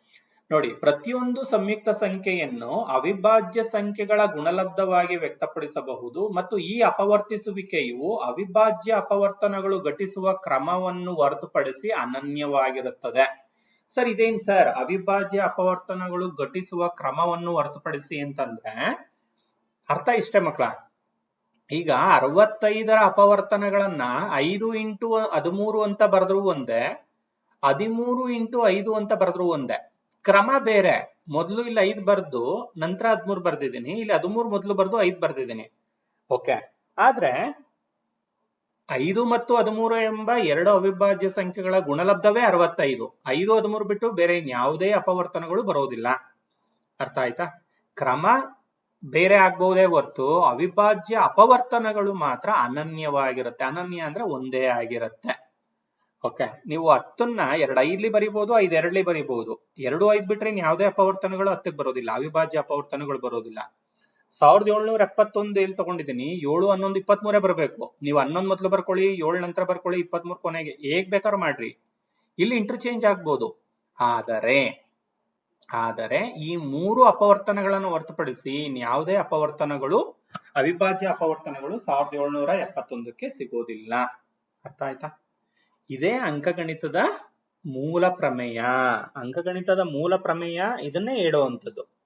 ನೋಡಿ, ಪ್ರತಿಯೊಂದು ಸಂಯುಕ್ತ ಸಂಖ್ಯೆಯನ್ನು ಅವಿಭಾಜ್ಯ ಸಂಖ್ಯೆಗಳ ಗುಣಲಬ್ಧವಾಗಿ ವ್ಯಕ್ತಪಡಿಸಬಹುದು ಮತ್ತು ಈ ಅಪವರ್ತಿಸುವಿಕೆಯು ಅವಿಭಾಜ್ಯ ಅಪವರ್ತನಗಳು ಘಟಿಸುವ ಕ್ರಮವನ್ನು ಹೊರತುಪಡಿಸಿ ಅನನ್ಯವಾಗಿರುತ್ತದೆ. ಸರ್, ಇದೇನ್ ಸರ್? ಅವಿಭಾಜ್ಯ ಅಪವರ್ತನಗಳು ಘಟಿಸುವ ಕ್ರಮವನ್ನು ಹೊರತುಪಡಿಸಿ ಅಂತಂದ್ರೆ, ಅರ್ಥ ಇಷ್ಟೇ ಮಕ್ಕಳ? ಈಗ ಅರವತ್ತೈದರ ಅಪವರ್ತನಗಳನ್ನ ಐದು ಇಂಟು ಹದಿಮೂರು ಅಂತ ಬರೆದ್ರು ಒಂದೇ, ಹದಿಮೂರು ಇಂಟು ಐದು ಅಂತ ಬರೆದ್ರು ಒಂದೇ. ಕ್ರಮ ಬೇರೆ. ಮೊದಲು ಇಲ್ಲಿ ಐದು ಬರ್ದು, ನಂತರ ಹದಿಮೂರು ಬರ್ದಿದ್ದೀನಿ. ಇಲ್ಲಿ ಹದಿಮೂರು ಮೊದಲು ಬರ್ದು ಐದು ಬರ್ದಿದ್ದೀನಿ. ಓಕೆ ಆದ್ರೆ, ಐದು ಮತ್ತು ಹದಿಮೂರು ಎಂಬ ಎರಡು ಅವಿಭಾಜ್ಯ ಸಂಖ್ಯೆಗಳ ಗುಣಲಬ್ಧವೇ ಅರವತ್ತೈದು. ಐದು, ಹದಿಮೂರು ಬಿಟ್ಟು ಬೇರೆ ಇನ್ಯಾವುದೇ ಅಪವರ್ತನಗಳು ಬರೋದಿಲ್ಲ. ಅರ್ಥ ಆಯ್ತಾ? ಕ್ರಮ ಬೇರೆ ಆಗ್ಬಹುದೇ ಹೊರತು ಅವಿಭಾಜ್ಯ ಅಪವರ್ತನಗಳು ಮಾತ್ರ ಅನನ್ಯವಾಗಿರುತ್ತೆ. ಅನನ್ಯ ಅಂದ್ರೆ ಒಂದೇ ಆಗಿರುತ್ತೆ. ಓಕೆ ನೀವು ಹತ್ತನ್ನ ಎರಡು, ಐದ್ಲಿ ಬರಿಬಹುದು ಐದ್ ಎರಡ್ಲಿ ಬರಿಬಹುದು ಎರಡು, ಐದ್ ಬಿಟ್ರೆ ಇನ್ ಯಾವುದೇ ಅಪವರ್ತನಗಳು ಹತ್ತಕ್ಕೆ ಬರೋದಿಲ್ಲ. ಅವಿಭಾಜ್ಯ ಅಪವರ್ತನಗಳು ಬರೋದಿಲ್ಲ. ಸಾವಿರದ ಏಳ್ನೂರ ಎಪ್ಪತ್ತೊಂದು ಎಲ್ಲಿ ತಗೊಂಡಿದ್ದೀನಿ? ಏಳು, ಹನ್ನೊಂದು ಇಪ್ಪತ್ತ್ ಮೂರೇ ಬರಬೇಕು. ನೀವು ಹನ್ನೊಂದು ಮೊದಲು ಬರ್ಕೊಳ್ಳಿ, ಏಳು ನಂತರ ಬರ್ಕೊಳ್ಳಿ ಇಪ್ಪತ್ತ್ ಮೂರು ಕೊನೆಗೆ. ಹೇಗ್ ಬೇಕಾದ್ರೂ ಮಾಡ್ರಿ. ಇಲ್ಲಿ ಇಂಟರ್ಚೇಂಜ್ ಆಗ್ಬೋದು. ಆದರೆ ಆದರೆ ಈ ಮೂರು ಅಪವರ್ತನಗಳನ್ನು ಹೊರತುಪಡಿಸಿ ಇನ್ಯಾವುದೇ ಅಪವರ್ತನಗಳು, ಅವಿಭಾಜ್ಯ ಅಪವರ್ತನಗಳು ಸಾವಿರದ ಏಳ್ನೂರ ಎಪ್ಪತ್ತೊಂದಕ್ಕೆ ಸಿಗೋದಿಲ್ಲ. ಅರ್ಥ ಆಯ್ತಾ? ಇದೇ ಅಂಕಗಣಿತದ ಮೂಲ ಪ್ರಮೇಯ. ಅಂಕಗಣಿತದ ಮೂಲ ಪ್ರಮೇಯ ಇದನ್ನೇ ಹೇಳುವಂಥದ್ದು.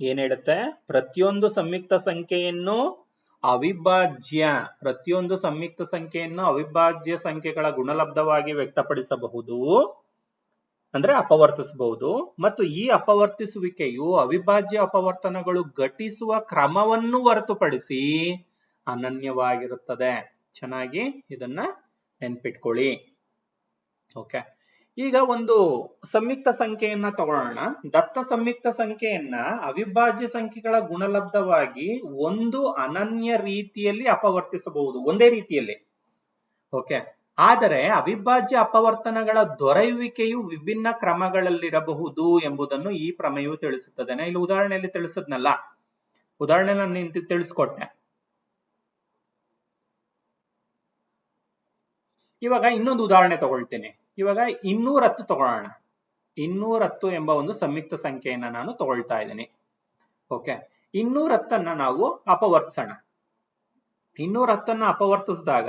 ಏನ್ ಹೇಳುತ್ತೆ? ಪ್ರತಿಯೊಂದು ಸಂಯುಕ್ತ ಸಂಖ್ಯೆಯನ್ನು ಅವಿಭಾಜ್ಯ, ಪ್ರತಿಯೊಂದು ಸಂಯುಕ್ತ ಸಂಖ್ಯೆಯನ್ನು ಅವಿಭಾಜ್ಯ ಸಂಖ್ಯೆಗಳ ಗುಣಲಬ್ಧವಾಗಿ ವ್ಯಕ್ತಪಡಿಸಬಹುದು, ಅಂದ್ರೆ ಅಪವರ್ತಿಸಬಹುದು. ಮತ್ತು ಈ ಅಪವರ್ತಿಸುವಿಕೆಯು ಅವಿಭಾಜ್ಯ ಅಪವರ್ತನಗಳು ಘಟಿಸುವ ಕ್ರಮವನ್ನು ಹೊರತುಪಡಿಸಿ ಅನನ್ಯವಾಗಿರುತ್ತದೆ. ಚೆನ್ನಾಗಿ ಇದನ್ನ ನೆನ್ಪಿಟ್ಕೊಳ್ಳಿ. ಓಕೆ ಈಗ ಒಂದು ಸಂಯುಕ್ತ ಸಂಖ್ಯೆಯನ್ನ ತಗೊಳ್ಳೋಣ. ದತ್ತ ಸಂಯುಕ್ತ ಸಂಖ್ಯೆಯನ್ನ ಅವಿಭಾಜ್ಯ ಸಂಖ್ಯೆಗಳ ಗುಣಲಬ್ಧವಾಗಿ ಒಂದು ಅನನ್ಯ ರೀತಿಯಲ್ಲಿ ಅಪವರ್ತಿಸಬಹುದು. ಒಂದೇ ರೀತಿಯಲ್ಲಿ. ಓಕೆ ಆದರೆ ಅವಿಭಾಜ್ಯ ಅಪವರ್ತನಗಳ ದೊರೆಯುವಿಕೆಯು ವಿಭಿನ್ನ ಕ್ರಮಗಳಲ್ಲಿರಬಹುದು ಎಂಬುದನ್ನು ಈ ಪ್ರಮೇಯವು ತಿಳಿಸುತ್ತದೆ. ಇಲ್ಲಿ ಉದಾಹರಣೆಯಲ್ಲಿ ತಿಳಿಸದ್ನಲ್ಲ. ಉದಾಹರಣೆ ನಾನು ತಿಳಿಸ್ಕೊಟ್ಟೆ. ಇವಾಗ ಇನ್ನೊಂದು ಉದಾಹರಣೆ ತಗೊಳ್ತೇನೆ. ಇವಾಗ ಇನ್ನೂರ ಹತ್ತು ತಗೊಳ್ಳೋಣ. ಇನ್ನೂರ ಹತ್ತು ಎಂಬ ಒಂದು ಸಂಯುಕ್ತ ಸಂಖ್ಯೆಯನ್ನ ನಾನು ತಗೊಳ್ತಾ ಇದ್ದೀನಿ. ಓಕೆ. ಇನ್ನೂರ ಹತ್ತನ್ನ ನಾವು ಅಪವರ್ತಿಸೋಣ. ಇನ್ನೂರ ಹತ್ತನ್ನ ಅಪವರ್ತಿಸಿದಾಗ,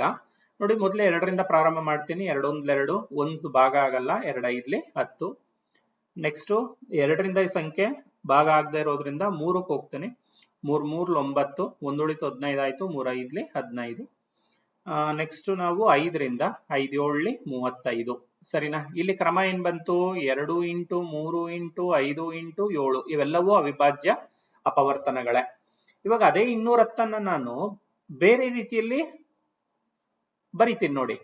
ನೋಡಿ ಮೊದಲೇ ಎರಡರಿಂದ ಪ್ರಾರಂಭ ಮಾಡ್ತೀನಿ. ಎರಡೊಂದ್ಲ ಎರಡು ಒಂದು ಭಾಗ ಆಗಲ್ಲ ಎರಡೈದ್ಲಿ ಹತ್ತು. ನೆಕ್ಸ್ಟ್ ಎರಡರಿಂದ ಈ ಸಂಖ್ಯೆ ಭಾಗ ಆಗದೆ ಇರೋದ್ರಿಂದ ಮೂರಕ್ಕೆ ಹೋಗ್ತೀನಿ. ಮೂರ್ ಮೂರ್ಲ್ ಒಂಬತ್ತು ಒಂದುಳಿತು ಹದಿನೈದು ಆಯ್ತು, ಮೂರೈದ್ಲಿ ಹದಿನೈದು. ನೆಕ್ಸ್ಟ್ ನಾವು ಐದರಿಂದ ಐದೇಳಿ ಮೂವತ್ತೈದು. ಸರಿನಾ? ಇಲ್ಲಿ ಕ್ರಮ ಏನ್ ಬಂತು? ಎರಡು ಇಂಟು ಮೂರು ಇಂಟು ಐದು ಇಂಟು ಏಳು. ಇವೆಲ್ಲವೂ ಅವಿಭಾಜ್ಯ ಅಪವರ್ತನಗಳೇ. ಇವಾಗ ಅದೇ ಇನ್ನೂರ ಹತ್ತನ್ನ ನಾನು ಬೇರೆ ರೀತಿಯಲ್ಲಿ ಬರಿತೀನಿ ನೋಡಿ.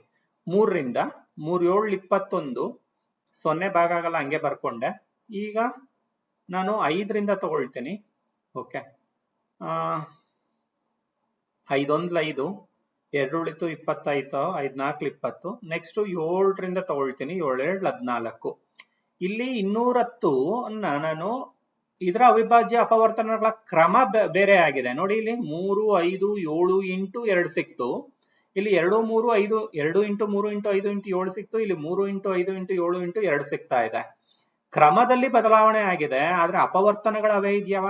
ಮೂರರಿಂದ ಮೂರ್ ಏಳು ಇಪ್ಪತ್ತೊಂದು ಸೊನ್ನೆ ಭಾಗ ಆಗಲ್ಲ, ಹಂಗೆ ಬರ್ಕೊಂಡೆ. ಈಗ ನಾನು ಐದರಿಂದ ತಗೊಳ್ತೀನಿ. ಓಕೆ. ಆ ಐದು ಎರಡು ಉಳಿತು ಇಪ್ಪತ್ತಾಯ್ತು ಐದ್ ನಾಲ್ಕು ಇಪ್ಪತ್ತು. ನೆಕ್ಸ್ಟ್ ಏಳರಿಂದ ತಗೊಳ್ತೀನಿ, ಏಳೆರಡು, ಹದ್ನಾಲ್ಕು. ಇಲ್ಲಿ ಇನ್ನೂರತ್ತು ನಾನು ಇದರ ಅವಿಭಾಜ್ಯ ಅಪವರ್ತನಗಳ ಕ್ರಮ ಬೇರೆ ಆಗಿದೆ. ನೋಡಿ ಇಲ್ಲಿ ಮೂರು, ಐದು, ಏಳು ಇಂಟು ಎರಡು ಸಿಕ್ತು. ಇಲ್ಲಿ ಎರಡು, ಮೂರು, ಐದು, ಎರಡು ಇಂಟು ಮೂರು ಇಂಟು ಐದು ಇಂಟು ಏಳು ಸಿಕ್ತು. ಇಲ್ಲಿ ಮೂರು ಇಂಟು ಐದು ಇಂಟು ಏಳು ಇಂಟು ಎರಡು ಸಿಗ್ತಾ ಇದೆ. ಕ್ರಮದಲ್ಲಿ ಬದಲಾವಣೆ ಆಗಿದೆ, ಆದ್ರೆ ಅಪವರ್ತನಗಳು ಅವೇ ಇದೆಯವ?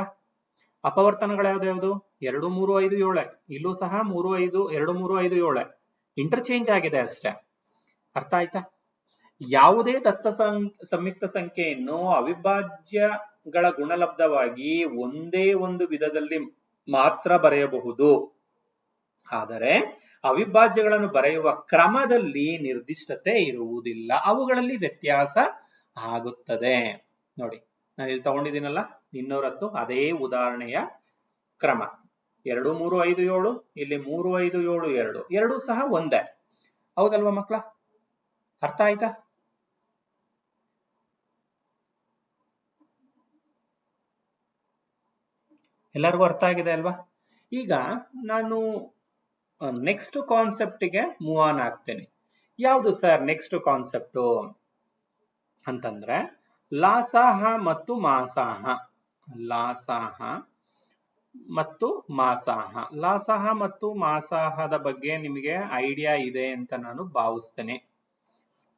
ಅಪವರ್ತನಗಳು ಯಾವ್ದು ಯಾವ್ದು? ಎರಡು, ಮೂರು, ಐದು, ಏಳೆ. ಇಲ್ಲೂ ಸಹ ಮೂರು, ಐದು, ಎರಡು, ಮೂರು, ಐದು, ಏಳೆ. ಇಂಟರ್ಚೇಂಜ್ ಆಗಿದೆ ಅಷ್ಟೇ. ಅರ್ಥ ಆಯ್ತಾ? ಯಾವುದೇ ದತ್ತ ಸಂಯುಕ್ತ ಸಂಖ್ಯೆಯನ್ನು ಅವಿಭಾಜ್ಯಗಳ ಗುಣಲಬ್ಧವಾಗಿ ಒಂದೇ ಒಂದು ವಿಧದಲ್ಲಿ ಮಾತ್ರ ಬರೆಯಬಹುದು. ಆದರೆ ಅವಿಭಾಜ್ಯಗಳನ್ನು ಬರೆಯುವ ಕ್ರಮದಲ್ಲಿ ನಿರ್ದಿಷ್ಟತೆ ಇರುವುದಿಲ್ಲ. ಅವುಗಳಲ್ಲಿ ವ್ಯತ್ಯಾಸ ಆಗುತ್ತದೆ. ನೋಡಿ ನಾನು ಇಲ್ಲಿ ತಗೊಂಡಿದ್ದೀನಲ್ಲ ಇನ್ನೂರತ್ತು ಅದೇ ಉದಾಹರಣೆಯ ಕ್ರಮ. ಎರಡು, ಮೂರು, ಐದು, ಏಳು, ಇಲ್ಲಿ ಮೂರು, ಐದು, ಏಳು, ಎರಡು. ಎರಡು ಸಹ ಒಂದೇ. ಹೌದಲ್ವಾ ಮಕ್ಕಳ? ಅರ್ಥ ಆಯ್ತಾ? ಎಲ್ಲರಿಗೂ ಅರ್ಥ ಆಗಿದೆ ಅಲ್ವಾ? ಈಗ ನಾನು ನೆಕ್ಸ್ಟ್ ಕಾನ್ಸೆಪ್ಟ್ಗೆ ಮೂವ್ ಆನ್ ಆಗ್ತೇನೆ. ಯಾವುದು ಸರ್ ನೆಕ್ಸ್ಟ್ ಕಾನ್ಸೆಪ್ಟು ಅಂತಂದ್ರೆ ಲಾಸಾಹ ಮತ್ತು ಮಾಸಾಹ. ಲಾಸಾಹ. ಮತ್ತು ಮಾಸಾಹ. ಲಾಸಾಹ ಮತ್ತು ಮಾಸಾಹದ ಬಗ್ಗೆ ನಿಮಗೆ ಐಡಿಯಾ ಇದೆ ಅಂತ ನಾನು ಭಾವಿಸ್ತೇನೆ.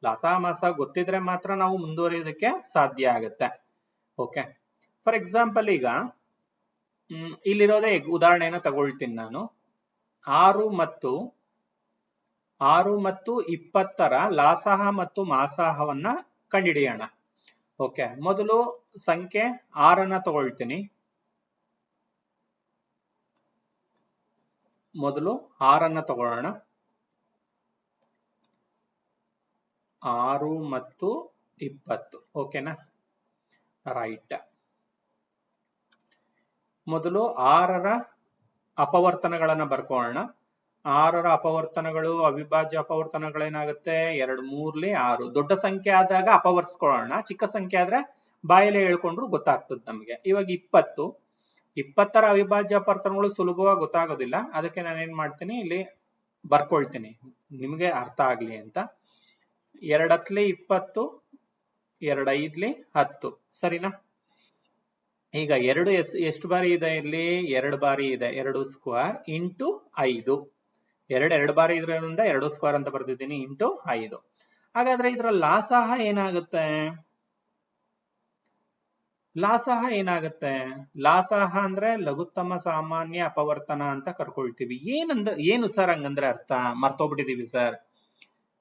ಲಾಸಾಹ ಮಾಸ ಗೊತ್ತಿದ್ರೆ ಮಾತ್ರ ನಾವು ಮುಂದುವರಿಯೋದಕ್ಕೆ ಸಾಧ್ಯ ಆಗುತ್ತೆ. ಓಕೆ ಫಾರ್ ಎಕ್ಸಾಂಪಲ್ ಈಗ ಇಲ್ಲಿರೋದೇ ಉದಾಹರಣೆಯನ್ನು ತಗೊಳ್ತೀನಿ ನಾನು. ಆರು ಮತ್ತು ಆರು ಮತ್ತು ಇಪ್ಪತ್ತರ ಲಾಸಾಹ ಮತ್ತು ಮಾಸಾಹವನ್ನ ಕಂಡುಹಿಡಿಯೋಣ. ಓಕೆ ಮೊದಲು ಸಂಖ್ಯೆ ಆರನ್ನ ತಗೊಳ್ತೀನಿ. ಮೊದಲು ಆರನ್ನ ತಗೊಳ್ಳೋಣ. ಆರು ಮತ್ತು ಇಪ್ಪತ್ತು, ಓಕೆನಾ? ರೈಟ್. ಮೊದಲು ಆರರ ಅಪವರ್ತನಗಳನ್ನ ಬರ್ಕೊಳ್ಳೋಣ. ಆರರ ಅಪವರ್ತನಗಳು, ಅವಿಭಾಜ್ಯ ಅಪವರ್ತನಗಳೇನಾಗುತ್ತೆ? ಎರಡು, ಮೂರ್ಲಿ ಆರು. ದೊಡ್ಡ ಸಂಖ್ಯೆ ಆದಾಗ ಅಪವರ್ಸ್ಕೊಳ್ಳೋಣ. ಚಿಕ್ಕ ಸಂಖ್ಯೆ ಆದ್ರೆ ಬಾಯಲ್ಲಿ ಹೇಳ್ಕೊಂಡ್ರು ಗೊತ್ತಾಗ್ತದೆ ನಮ್ಗೆ. ಇವಾಗ ಇಪ್ಪತ್ತು. ಇಪ್ಪತ್ತರ ಅವಿಭಾಜ್ಯ ಪರ್ತನಗಳು ಸುಲಭವಾಗಿ ಗೊತ್ತಾಗೋದಿಲ್ಲ. ಅದಕ್ಕೆ ನಾನು ಏನ್ ಮಾಡ್ತೀನಿ? ಇಲ್ಲಿ ಬರ್ಕೊಳ್ತೀನಿ. ನಿಮ್ಗೆ ಅರ್ಥ ಆಗ್ಲಿ ಅಂತ. ಎರಡತ್ಲಿ ಇಪ್ಪತ್ತು ಎರಡ್ ಐದ್ಲಿ ಹತ್ತು. ಸರಿನಾ? ಈಗ ಎರಡು ಎಸ್, ಎಷ್ಟು ಬಾರಿ ಇದೆ ಇಲ್ಲಿ? ಎರಡು ಬಾರಿ ಇದೆ. ಎರಡು ಸ್ಕ್ವೇರ್ ಇಂಟು ಐದು. ಎರಡು ಎರಡು ಬಾರಿ ಇದ್ರಿಂದ ಎರಡು ಸ್ಕ್ವೇರ್ ಅಂತ ಬರ್ತಿದ್ದೀನಿ ಇಂಟು ಐದು. ಹಾಗಾದ್ರೆ ಇದರ ಲಾಸಾಹ ಏನಾಗುತ್ತೆ? ಲಾಸಾಹ ಏನಾಗುತ್ತೆ? ಲಾಸಾಹ ಅಂದ್ರೆ ಲಘುತ್ತಮ ಸಾಮಾನ್ಯ ಅಪವರ್ತನ ಅಂತ ಕರ್ಕೊಳ್ತೀವಿ. ಏನಂದ್ರೆ ಏನು ಸರ್ ಹಂಗಂದ್ರೆ ಅರ್ಥ? ಮರ್ತೋಗ್ಬಿಟ್ಟಿದೀವಿ ಸರ್.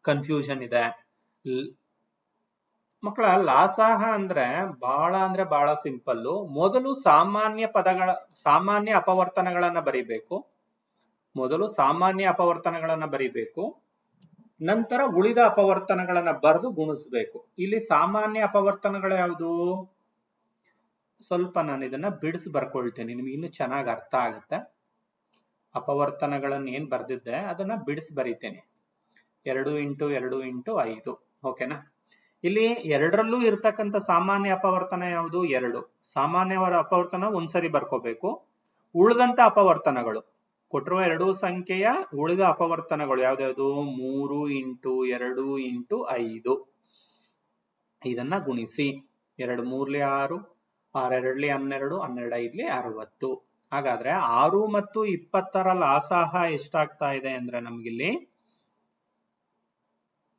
ಕನ್ಫ್ಯೂಷನ್ ಇದೆ. ಮಕ್ಕಳ ಲಾಸಾಹ ಅಂದ್ರೆ ಬಹಳ ಅಂದ್ರೆ ಬಹಳ ಸಿಂಪಲ್ ಮೊದಲು ಸಾಮಾನ್ಯ ಪದಗಳ, ಸಾಮಾನ್ಯ ಅಪವರ್ತನಗಳನ್ನ ಬರಿಬೇಕು. ಮೊದಲು ಸಾಮಾನ್ಯ ಅಪವರ್ತನಗಳನ್ನ ಬರಿಬೇಕು. ನಂತರ ಉಳಿದ ಅಪವರ್ತನಗಳನ್ನ ಬರೆದು ಗುಣಿಸ್ಬೇಕು. ಇಲ್ಲಿ ಸಾಮಾನ್ಯ ಅಪವರ್ತನಗಳು ಯಾವುದು? ಸ್ವಲ್ಪ ನಾನು ಇದನ್ನ ಬಿಡಿಸಿ ಬರ್ಕೊಳ್ತೇನೆ. ನಿಮ್ಗೆ ಇನ್ನು ಚೆನ್ನಾಗಿ ಅರ್ಥ ಆಗುತ್ತೆ. ಅಪವರ್ತನಗಳನ್ನ ಏನ್ ಬರ್ದಿದ್ದೆ, ಅದನ್ನ ಬಿಡಿಸಿ ಬರೀತೇನೆ. ಎರಡು ಇಂಟು ಎರಡು ಇಂಟು ಐದು, ಓಕೆನಾ? ಇಲ್ಲಿ ಎರಡರಲ್ಲೂ ಇರ್ತಕ್ಕಂಥ ಸಾಮಾನ್ಯ ಅಪವರ್ತನ ಯಾವುದು? ಎರಡು. ಸಾಮಾನ್ಯವಾದ ಅಪವರ್ತನ ಒಂದ್ಸರಿ ಬರ್ಕೋಬೇಕು. ಉಳಿದಂತ ಅಪವರ್ತನಗಳು. ಕೊಟ್ಟಿರುವ ಎರಡು ಸಂಖ್ಯೆಯ ಉಳಿದ ಅಪವರ್ತನಗಳು ಯಾವ್ದ್ಯಾವ್ದು? ಮೂರು ಇಂಟು ಎರಡು ಇಂಟು ಐದು. ಇದನ್ನ ಗುಣಿಸಿ. ಎರಡು ಮೂರ್ಲಿ ಆರು ಆರೆರಡ್ಲಿ ಹನ್ನೆರಡು ಹನ್ನೆರಡು ಐದ್ಲಿ ಅರವತ್ತು. ಹಾಗಾದ್ರೆ ಆರು ಮತ್ತು ಇಪ್ಪತ್ತರ ಲಾಸಾಹ ಎಷ್ಟಾಗ್ತಾ ಇದೆ ಅಂದ್ರೆ ನಮ್ಗಿಲ್ಲಿ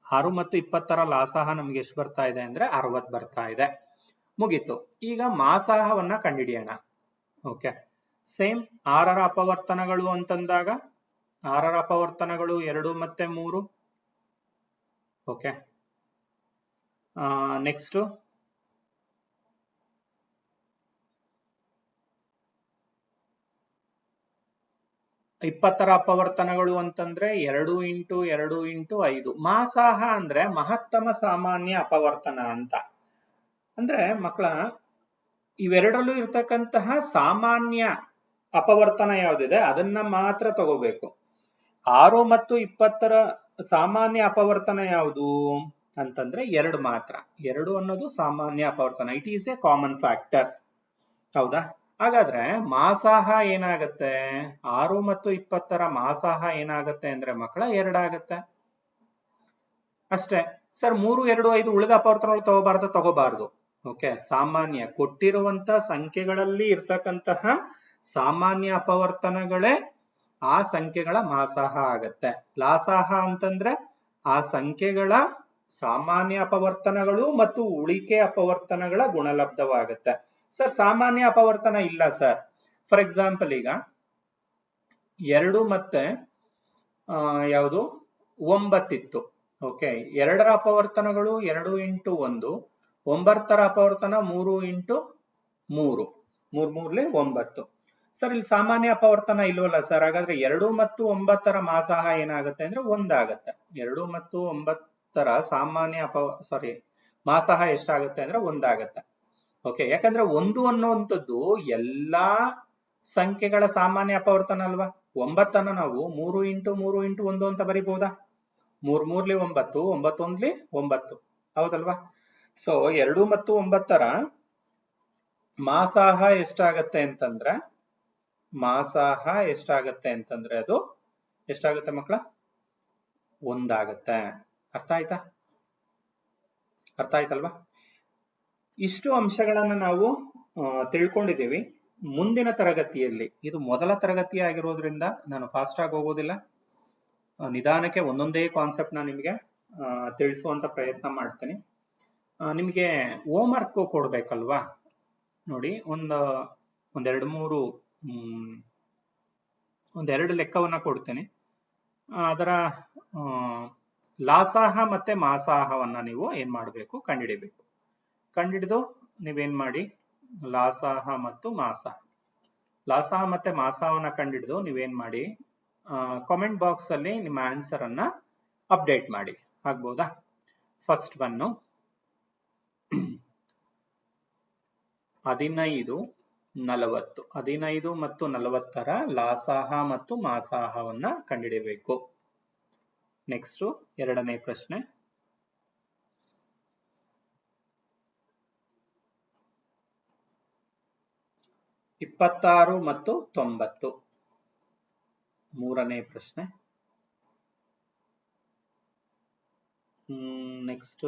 ಆರು ಮತ್ತು ಇಪ್ಪತ್ತರ ಲಾಸಾಹ ನಮ್ಗೆ ಎಷ್ಟು ಬರ್ತಾ ಇದೆ ಅಂದ್ರೆ ಅರವತ್ ಬರ್ತಾ ಇದೆ. ಮುಗೀತು. ಈಗ ಮಾಸಾಹವನ್ನ ಕಂಡಿಡಿಯೋಣ ಓಕೆ. ಸೇಮ್ ಆರರ ಅಪವರ್ತನಗಳು ಅಂತಂದಾಗ ಆರರ ಅಪವರ್ತನಗಳು ಎರಡು ಮತ್ತೆ ಮೂರು. ಓಕೆ. ನೆಕ್ಸ್ಟ್ ಇಪ್ಪತ್ತರ ಅಪವರ್ತನಗಳು ಅಂತಂದ್ರೆ ಎರಡು ಇಂಟು ಎರಡು ಇಂಟು ಐದು. ಮಾಸಾಹ ಅಂದ್ರೆ ಮಹತ್ತಮ ಸಾಮಾನ್ಯ ಅಪವರ್ತನ ಅಂತ. ಅಂದ್ರೆ ಮಕ್ಕಳ ಇವೆರಡರಲ್ಲೂ ಇರ್ತಕ್ಕಂತಹ ಸಾಮಾನ್ಯ ಅಪವರ್ತನ ಯಾವ್ದಿದೆ, ಅದನ್ನ ಮಾತ್ರ ತಗೋಬೇಕು. ಆರು ಮತ್ತು ಇಪ್ಪತ್ತರ ಸಾಮಾನ್ಯ ಅಪವರ್ತನ ಯಾವುದು ಅಂತಂದ್ರೆ ಎರಡು ಮಾತ್ರ. ಎರಡು ಅನ್ನೋದು ಸಾಮಾನ್ಯ ಅಪವರ್ತನ. It is a common factor ಹೌದಾ? ಹಾಗಾದ್ರೆ ಮಾಸಾಹ ಏನಾಗತ್ತೆ? ಆರು ಮತ್ತು ಇಪ್ಪತ್ತರ ಮಾಸಾಹ ಏನಾಗತ್ತೆ ಅಂದ್ರೆ ಮಕ್ಕಳ ಎರಡಾಗತ್ತೆ. ಅಷ್ಟೇ. ಸರ್, ಮೂರು, ಎರಡು, ಐದು ಉಳಿದ ಅಪವರ್ತನಗಳು ತಗೋಬಾರ್ದು? ತಗೋಬಾರ್ದು. ಓಕೆ. ಸಾಮಾನ್ಯ ಕೊಟ್ಟಿರುವಂತ ಸಂಖ್ಯೆಗಳಲ್ಲಿ ಇರ್ತಕ್ಕಂತಹ ಸಾಮಾನ್ಯ ಅಪವರ್ತನಗಳೇ ಆ ಸಂಖ್ಯೆಗಳ ಮಾಸಾಹ ಆಗತ್ತೆ. ಲಾಸಾಹ ಅಂತಂದ್ರೆ ಆ ಸಂಖ್ಯೆಗಳ ಸಾಮಾನ್ಯ ಅಪವರ್ತನಗಳು ಮತ್ತು ಉಳಿಕೆ ಅಪವರ್ತನಗಳ ಗುಣಲಬ್ಧವಾಗತ್ತೆ. ಸರ್, ಸಾಮಾನ್ಯ ಅಪವರ್ತನ ಇಲ್ಲ ಸರ್. ಫಾರ್ ಎಕ್ಸಾಂಪಲ್ ಈಗ, ಎರಡು ಮತ್ತೆ ಯಾವುದು? ಒಂಬತ್ತಿತ್ತು. ಓಕೆ ಎರಡರ ಅಪವರ್ತನಗಳು ಎರಡು ಇಂಟು ಒಂದು, ಒಂಬತ್ತರ ಅಪವರ್ತನ ಮೂರು ಇಂಟು ಮೂರು. ಮೂರ್ ಮೂರ್ಲಿ ಒಂಬತ್ತು. ಸರ್, ಇಲ್ಲಿ ಸಾಮಾನ್ಯ ಅಪವರ್ತನ ಇಲ್ವಲ್ಲ ಸರ್? ಹಾಗಾದ್ರೆ ಎರಡು ಮತ್ತು ಒಂಬತ್ತರ ಮಾಸಾಹ ಏನಾಗುತ್ತೆ ಅಂದ್ರೆ ಒಂದಾಗತ್ತೆ. ಎರಡು ಮತ್ತು ಒಂಬತ್ತರ ಸಾಮಾನ್ಯ ಅಪ ಸಾರಿ ಮಾಸಾಹ ಎಷ್ಟಾಗುತ್ತೆ ಅಂದ್ರೆ ಒಂದಾಗತ್ತೆ. ಓಕೆ ಯಾಕಂದ್ರೆ ಒಂದು ಅನ್ನುವಂಥದ್ದು ಎಲ್ಲಾ ಸಂಖ್ಯೆಗಳ ಸಾಮಾನ್ಯ ಅಪವರ್ತನ ಅಲ್ವಾ? ಒಂಬತ್ತನ್ನು ನಾವು ಮೂರು ಇಂಟು ಮೂರು ಇಂಟು ಒಂದು ಅಂತ ಬರಿಬಹುದಾ ಮೂರ್ ಮೂರ್ಲಿ ಒಂಬತ್ತು, ಒಂಬತ್ತೊಂದ್ಲಿ ಒಂಬತ್ತು. ಹೌದಲ್ವಾ? ಸೊ ಎರಡು ಮತ್ತು ಒಂಬತ್ತರ ಮಾಸಾಹ ಎಷ್ಟಾಗತ್ತೆ ಅಂತಂದ್ರೆ, ಮಾಸಾಹ ಎಷ್ಟಾಗತ್ತೆ ಅಂತಂದ್ರೆ ಅದು ಎಷ್ಟಾಗುತ್ತೆ ಮಕ್ಕಳ? ಒಂದಾಗತ್ತೆ. ಅರ್ಥ ಆಯ್ತಾ? ಅರ್ಥ ಆಯ್ತಲ್ವಾ? ಇಷ್ಟು ಅಂಶಗಳನ್ನ ನಾವು ತಿಳ್ಕೊಂಡಿದ್ದೀವಿ. ಮುಂದಿನ ತರಗತಿಯಲ್ಲಿ, ಇದು ಮೊದಲ ತರಗತಿ ಆಗಿರೋದ್ರಿಂದ ನಾನು ಫಾಸ್ಟ್ ಆಗಿ ಹೋಗೋದಿಲ್ಲ. ನಿಧಾನಕ್ಕೆ ಒಂದೊಂದೇ ಕಾನ್ಸೆಪ್ಟ್ನ ನಿಮಗೆ ತಿಳಿಸುವಂತ ಪ್ರಯತ್ನ ಮಾಡ್ತೀನಿ. ನಿಮಗೆ ವರ್ಕ್ ಕೊಡ್ಬೇಕಲ್ವಾ? ನೋಡಿ, ಒಂದು, ಒಂದೆರಡು ಮೂರು ಒಂದೆರಡು ಲೆಕ್ಕವನ್ನ ಕೊಡ್ತೀನಿ. ಅದರ ಲಾಸಾಹ ಮತ್ತೆ ಮಾಸಾಹವನ್ನ ನೀವು ಏನ್ ಮಾಡಬೇಕು ಕಂಡುಹಿಡಿಬೇಕು ಕಂಡುಹಿಡಿದು ನೀವೇನ್ ಮಾಡಿ ಲಾಸಾಹ ಮತ್ತು ಮಾಸ ಲಾಸಾಹ ಮತ್ತೆ ಮಾಸವನ್ನ ಕಂಡಿಡಿದು ನೀವೇನ್ ಮಾಡಿ ಕಾಮೆಂಟ್ ಬಾಕ್ಸ್ ಅಲ್ಲಿ ನಿಮ್ಮ ಆನ್ಸರ್ ಅನ್ನ ಅಪ್ಡೇಟ್ ಮಾಡಿ. ಆಗ್ಬೋದಾ? ಫಸ್ಟ್ ಒನ್ನು ಹದಿನೈದು ನಲವತ್ತು. ಹದಿನೈದು ಮತ್ತು ನಲವತ್ತರ ಲಾಸಾಹ ಮತ್ತು ಮಾಸಾಹವನ್ನ ಕಂಡುಹಿಡಿಯಬೇಕು ನೆಕ್ಸ್ಟ್ ಎರಡನೇ ಪ್ರಶ್ನೆ. ಇಪ್ಪತ್ತಾರು ಮತ್ತು ತೊಂಬತ್ತು. ಮೂರನೇ ಪ್ರಶ್ನೆ. ನೆಕ್ಸ್ಟ್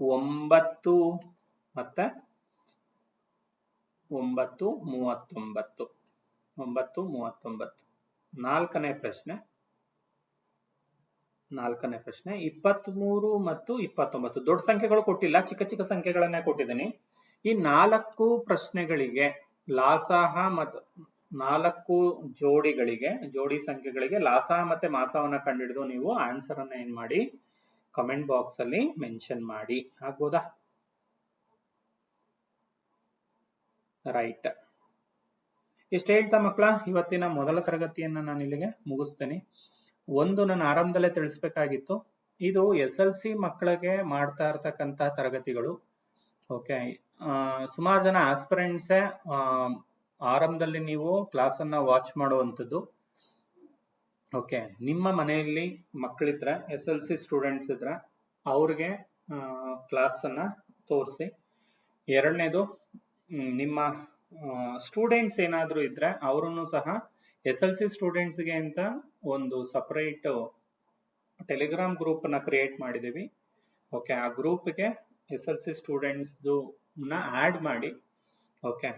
ಒಂಬತ್ತು ಮತ್ತೆ ಒಂಬತ್ತು ಮೂವತ್ತೊಂಬತ್ತು. ಒಂಬತ್ತು ಮೂವತ್ತೊಂಬತ್ತು. ನಾಲ್ಕನೇ ಪ್ರಶ್ನೆ. ನಾಲ್ಕನೇ ಪ್ರಶ್ನೆ. ಇಪ್ಪತ್ಮೂರು ಮತ್ತು ಇಪ್ಪತ್ತೊಂಬತ್ತು. ದೊಡ್ಡ ಸಂಖ್ಯೆಗಳು ಕೊಟ್ಟಿಲ್ಲ. ಚಿಕ್ಕ ಚಿಕ್ಕ ಸಂಖ್ಯೆಗಳನ್ನೇ ಕೊಟ್ಟಿದ್ದೀನಿ. ಈ ನಾಲ್ಕು ಪ್ರಶ್ನೆಗಳಿಗೆ, ಲಾಸಾಹ ಮತ್ತು ನಾಲ್ಕು ಜೋಡಿಗಳಿಗೆ, ಜೋಡಿ ಸಂಖ್ಯೆಗಳಿಗೆ ಲಾಸಾಹ ಮತ್ತೆ ಮಾಸವನ್ನ ಕಂಡುಹಿಡಿದು ನೀವು ಆನ್ಸರ್ ಅನ್ನ ಏನ್ ಮಾಡಿ ಕಮೆಂಟ್ ಬಾಕ್ಸ್ ಅಲ್ಲಿ ಮೆನ್ಷನ್ ಮಾಡಿ. ಆಗ್ಬೋದಾ? ರೈಟ್ ಇಷ್ಟ ಹೇಳ್ತಾ ಮಕ್ಕಳ ಇವತ್ತಿನ ಮೊದಲ ತರಗತಿಯನ್ನ ನಾನು ಇಲ್ಲಿಗೆ ಮುಗಿಸ್ತೇನೆ. ಒಂದು ನಾನು ಆರಂಭದಲ್ಲೇ ತಿಳಿಸ್ಬೇಕಾಗಿತ್ತು. ಇದು ಎಸ್ ಎಲ್ ಸಿ ಮಕ್ಕಳಿಗೆ ಮಾಡ್ತಾ ಇರ್ತಕ್ಕಂತ ತರಗತಿಗಳು. ಓಕೆ ಸುಮಾರು ಜನ ಆಸ್ಪಿರೆಂಟ್ಸೇ ಆರಂಭದಲ್ಲಿ ನೀವು ಕ್ಲಾಸ್ ಅನ್ನ ವಾಚ್ ಮಾಡುವಂಥದ್ದು. ಓಕೆ ನಿಮ್ಮ ಮನೆಯಲ್ಲಿ ಮಕ್ಕಳಿದ್ರೆ ಎಸ್ ಎಲ್ ಸಿ ಸ್ಟೂಡೆಂಟ್ಸ್ ಇದ್ರೆ, ಅವ್ರಿಗೆ ಕ್ಲಾಸ್ ಅನ್ನ ತೋರಿಸಿ. ಎರಡನೇದು ನಿಮ್ಮ ಸ್ಟೂಡೆಂಟ್ಸ್ ಏನಾದರೂ ಇದ್ರೆ, ಅವರನ್ನು ಸಹ ಎಸ್ ಎಲ್ ಸಿ ಸ್ಟೂಡೆಂಟ್ಸ್ಗೆ ಅಂತ ಒಂದು ಸಪರೇಟ್ ಟೆಲಿಗ್ರಾಮ್ ಗ್ರೂಪ್ನ ಕ್ರಿಯೇಟ್ ಮಾಡಿದೀವಿ ಓಕೆ ಆ ಗ್ರೂಪ್ಗೆ ಎಸ್ ಎಲ್ ಸಿ ಸ್ಟೂಡೆಂಟ್ಸ್ನ ಆಡ್ ಮಾಡಿ ಓಕೆ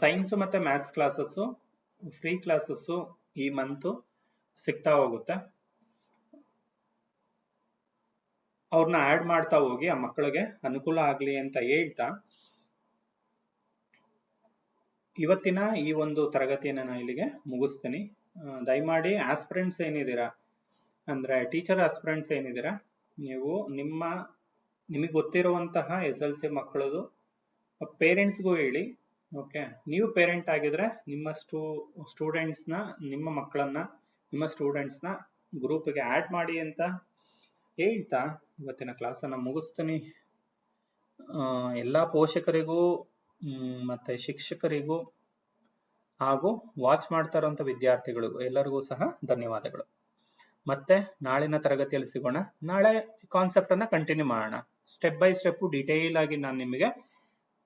ಸೈನ್ಸ್ ಮತ್ತೆ ಮ್ಯಾಥ್ಸ್ ಕ್ಲಾಸಸ್ಸು ಫ್ರೀ ಕ್ಲಾಸಸ್ಸು ಈ ಮಂತ್ ಸಿಗ್ತಾ ಹೋಗುತ್ತೆ. ಅವ್ರನ್ನ ಆಡ್ ಮಾಡ್ತಾ ಹೋಗಿ ಆ ಮಕ್ಕಳಿಗೆ ಅನುಕೂಲ ಆಗ್ಲಿ ಅಂತ ಹೇಳ್ತಾ, ಇವತ್ತಿನ ಈ ಒಂದು ತರಗತಿಯನ್ನ ನಾನು ಇಲ್ಲಿಗೆ ಮುಗಿಸ್ತೀನಿ. ದಯಮಾಡಿ ಆಸ್ಪಿರೆಂಟ್ಸ್ ಏನಿದ್ದೀರಾ? ಅಂದ್ರೆ ಟೀಚರ್ ಆಸ್ಪಿರೆಂಟ್ಸ್ ಏನಿದ್ದೀರಾ? ನೀವು ನಿಮ್ಮ ನಿಮಗೆ ಗೊತ್ತಿರುವಂತಹ ಎಸ್ ಎಲ್ ಸಿ ಮಕ್ಕಳದು. ಪೇರೆಂಟ್ಸ್ಗೂ ಹೇಳಿ ಓಕೆ ನೀವು ಪೇರೆಂಟ್ ಆಗಿದ್ರೆ ನಿಮ್ಮ ಸ್ಟೂ ಸ್ಟೂಡೆಂಟ್ಸ್ನ ನಿಮ್ಮ ಮಕ್ಕಳನ್ನ, ನಿಮ್ಮ ಸ್ಟೂಡೆಂಟ್ಸ್ನ ಗ್ರೂಪ್ಗೆ ಆ್ಯಡ್ ಮಾಡಿ ಅಂತ ಹೇಳ್ತಾ ಇವತ್ತಿನ ಕ್ಲಾಸನ್ನು ಮುಗಿಸ್ತೀನಿ. ಎಲ್ಲ ಪೋಷಕರಿಗೂ ಮತ್ತು ಶಿಕ್ಷಕರಿಗೂ ಹಾಗೂ ವಾಚ್ ಮಾಡ್ತಾ ಇರುವಂತ ವಿದ್ಯಾರ್ಥಿಗಳಿಗೂ ಎಲ್ಲರಿಗೂ ಸಹ ಧನ್ಯವಾದಗಳು. ಮತ್ತೆ ನಾಳಿನ ತರಗತಿಯಲ್ಲಿ ಸಿಗೋಣ. ನಾಳೆ ಕಾನ್ಸೆಪ್ಟ್ ಅನ್ನ ಕಂಟಿನ್ಯೂ ಮಾಡೋಣ. ಸ್ಟೆಪ್ ಬೈ ಸ್ಟೆಪ್ ಡೀಟೇಲ್ ಆಗಿ ನಾನು ನಿಮಗೆ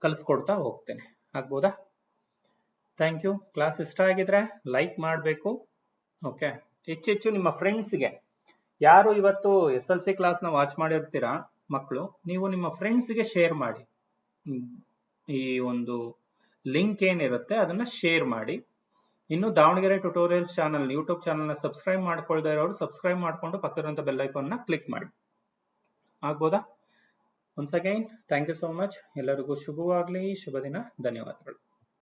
ಕಲಿಸ್ಕೊಡ್ತಾ ಹೋಗ್ತೇನೆ. ಆಗ್ಬೋದಾ? ಥ್ಯಾಂಕ್ ಯು ಕ್ಲಾಸ್ ಇಷ್ಟ ಆಗಿದ್ರೆ ಲೈಕ್ ಮಾಡಬೇಕು. ಓಕೆ ಹೆಚ್ಚೆಚ್ಚು ನಿಮ್ಮ ಫ್ರೆಂಡ್ಸ್ಗೆ ಯಾರು ಇವತ್ತು ಎಸ್ ಎಲ್ ಸಿ ಕ್ಲಾಸ್ನ ವಾಚ್ ಮಾಡಿರ್ತೀರಾ ಮಕ್ಕಳು ನೀವು ನಿಮ್ಮ ಫ್ರೆಂಡ್ಸ್ಗೆ ಶೇರ್ ಮಾಡಿ. ಈ ಒಂದು ಲಿಂಕ್ ಏನಿರುತ್ತೆ ಅದನ್ನ ಶೇರ್ ಮಾಡಿ. ಇನ್ನು ದಾವಣಗೆರೆ ಟ್ಯುಟೋರಿಯಲ್ ಚಾನಲ್ ಯೂಟ್ಯೂಬ್ ಚಾನಲ್ನ ಸಬ್ಸ್ಕ್ರೈಬ್ ಮಾಡ್ಕೊಳ್ತಾ ಇರೋರು ಸಬ್ಸ್ಕ್ರೈಬ್ ಮಾಡ್ಕೊಂಡು ಪಕ್ಕದಂತ ಬೆಲ್ ಐಕಾನ್ನ ಕ್ಲಿಕ್ ಮಾಡಿ. ಆಗ್ಬೋದಾ? Once again thank you so much ಎಲ್ಲರಿಗೂ ಶುಭವಾಗ್ಲಿ ಶುಭ ದಿನ ಧನ್ಯವಾದಗಳು.